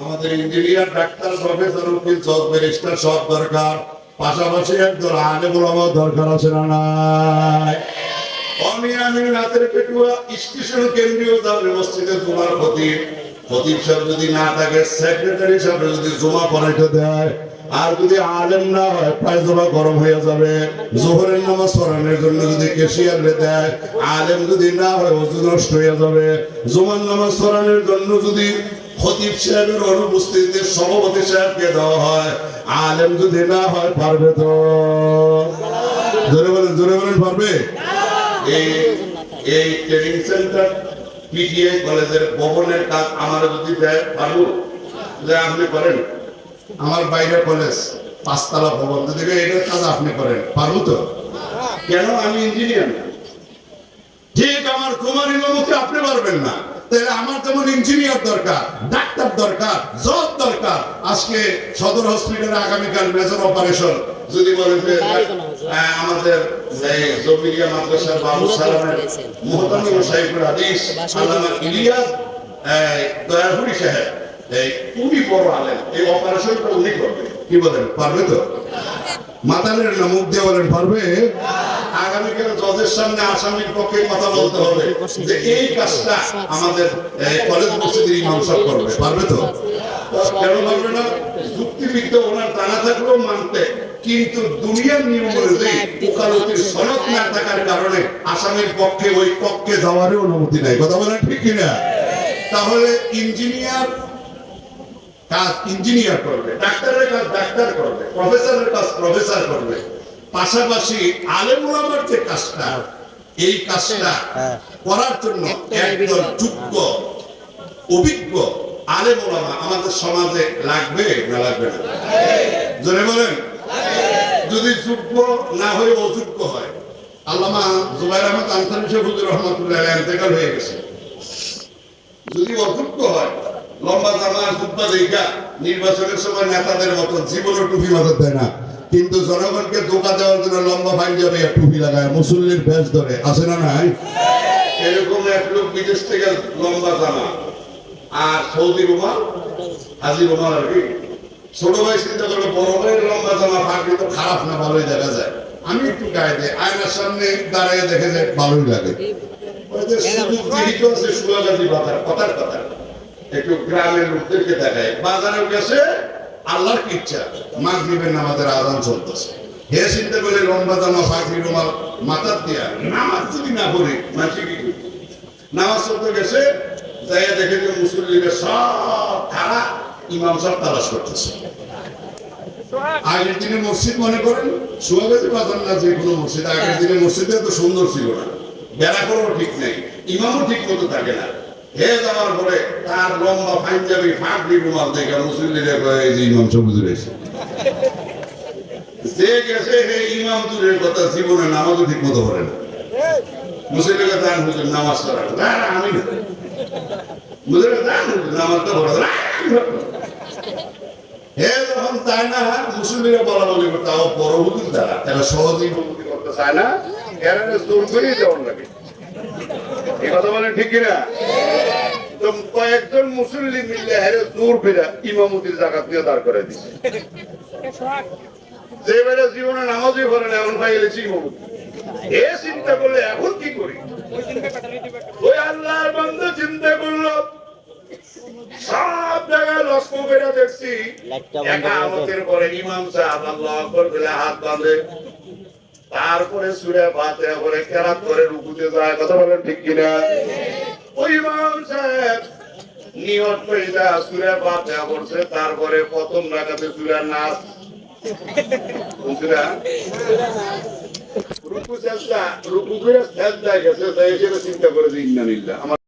আমাদের engineer, doctor, professor, উকিল জজ ব্যারিস্টার, সব দরকার। পাশাপাশি একজন আলেম ওলামাও দরকার আছে না নাই? আমি রাতের পেটুয়া কেন্দ্রীয় দাবি মসজিদে জুমার খতিব। সাহেব যদি না থাকে, সেক্রেটারি সাহেব যদি জমা পড়াইতে দেয়, আর যদি আলেম না হয় পায়জামা গরম হয়ে যাবে। জোহরের নামাজ পড়ানোর জন্য যদি কেশিয়ার দেয়, আলেম যদি না হয় ওজু নষ্ট হয়ে যাবে। জুমার নামাজ পড়ানোর জন্য যদি খতিব সাহেবের অনুপস্থিতিতে সভাপতি সাহেবকে দেওয়া হয়। আলেম যদি না হয়, পারবে তো? জোরে বলেন জোরে বলেন, পারবে? এই এই ট্রেনিং সেন্টার পিটিআই কলেজের ভবনের কাজ আমার যদি দেয়, পারব? যে আপনি করেন। আমার বাইরে কলেজ পাঁচতলা ভবন। যদি এটার কাজ আপনি করেন, পারব তো? কেন? আমি ইঞ্জিনিয়ার ঠিক আমার তোমার ইমামতি আপনি পারবেন না। আমার যেমন ইঞ্জিনিয়ার দরকার ডাক্তার দরকার জজ দরকার? আজকে সদর হসপিটালে আগামীকাল মেজর অপারেশন যদি বলেন যে আমাদের জমিরিয়া মাদ্রাসার বাবু সালামের মোহতামিম সাহেবুল হাদিস আল্লামা ইলিয়াস এই, সাহেব এই উনি বড় আলেন এই অপারেশনটা উনি করবে। কি বলেন পারবে তো? মাতালের না মুখ দিয়ে বলেন পারবে? আগামীকাল জজের সামনে আসামির পক্ষে কথা বলতে হবে যে এই কাজটা আমাদের কলেজ মসজিদের ইমাম সাহেব করবে। পারবে তো? কেন পারবে না? যুক্তিবিদ্যা ওনার জানা থাকলেও মানতে। কিন্তু দুনিয়ার নিয়ম অনুযায়ী ওকালতির সনদ না থাকার কারণে আসামির পক্ষে ওই পক্ষে যাওয়ারও অনুমতি নাই। কথা বলেন ঠিক কিনা? তাহলে ইঞ্জিনিয়ার কাজ ইঞ্জিনিয়ার করবে, ডাক্তারের কাজ ডাক্তার করবে, প্রফেসরের কাজ প্রফেসর করবে। পাশাপাশি আলেম যে কাজটা এই কাজটা করার জন্য একজন যোগ্য অভিজ্ঞ আলেম আমাদের সমাজে লাগবে না লাগবে না? জোরে বলেন। যদি যোগ্য না হয়ে অযোগ্য হয় আল্লামা জুবাইর আহমদ আনসারি শেখুদ্দুর রহমতুল্লাহ হয়ে গেছে। যদি অযোগ্য হয় লম্বা জামা জুব্বা দেখা নির্বাচনের সময় নেতাদের মতো জীবনও টুপি মাথার দেয় না। কিন্তু জনগণকে ধোকা দেওয়ার জন্য লম্বা পাঞ্জাবি আর টুপি লাগায়, মুসল্লির বেশ ধরে। আছে না নাই? এরকম এক লোক বিদেশ থেকে লম্বা জামা। আর সৌদি রুমাল হাজি রুমাল আর কি। ছোট ভাই চিন্তা করল বড় ভাইয়ের লম্বা জামা ফাঁকলে তো খারাপ না, ভালোই দেখা যায়। আমি একটু গায়ে দেয় আয়নার সামনে দাঁড়িয়ে দেখে যে ভালোই লাগে। বাজার একটু গ্রামের লোকদেরকে দেখায়। বাজারেও গেছে আল্লাহর ইচ্ছা, মাগরিবের নামাজের আজান চলতেছে। হে চিন্তা করে লম্বা জামা ফাঁকরি রুমাল, মাথার দিয়া নামাজ যদি না পড়ি মানছি কি নামাজ চলতে গেছে দেখে যে সব তারা ইমাম তালাশ করতেছে। আগের দিনে মসজিদ মনে করেন? বাজার না যে কোনো মসজিদ, আগের দিনে মসজিদে তো সুন্দর ছিল না। বেড়া করাও ঠিক নেই, ইমামও ঠিক মতো থাকে না। হে যাওয়ার পরে তার লম্বা পাঞ্জাবি ফাঁকরি রুমাল দেখে মুসলিমদের কয়ে যে ইমাম সবুজ রয়েছে। যে গেছে, হে ইমাম, দূরের কথা, জীবনে নামাজও ঠিক মতো পড়ে না। মুসলিমের দান হুজুর, নামাজ পড়া না আমি না। মুসলিমের দান হুজুর নামাজটা পড়া না। হে যখন চায় না মুসলিমরা বলা বলি করতে আমার বড় হুজুর দ্বারা তারা সহজেই বলতে করতে চায় না। এরা জোর করেই দেওয়ার লাগে। এই কথা বলেন ঠিক কিনা? তো কয়েকজন মুসলিম মিললে হেরে জোর ফেরা ইমামতির জায়গা দিয়ে দাঁড় করে দিচ্ছে যে বেড়ে জীবনে নামাজই পড়ে না এমন পাই গেলেছি ইমামতি। এ চিন্তা করলে এখন কি করি? ওই আল্লাহর বন্ধু চিন্তা করল সব জায়গায় লস্কো বেড়া দেখছি পরে ইমাম সাহেব আল্লাহ হাত বাঁধে। তারপরে সুরে পাতে করে কেরাত করে রুকুতে যায়, কথা বলেন ঠিক কিনা? ওই ইমাম সাহেব নিয়ত পয়সা সুরে পাতে করছে তারপরে প্রথম রাখাতে সুরে নাচ বুঝলা রুকু চেষ্টা, রুকু করে চেষ্টা গেছে, তাই সেটা চিন্তা করে দিন না, নিল্লা। আমার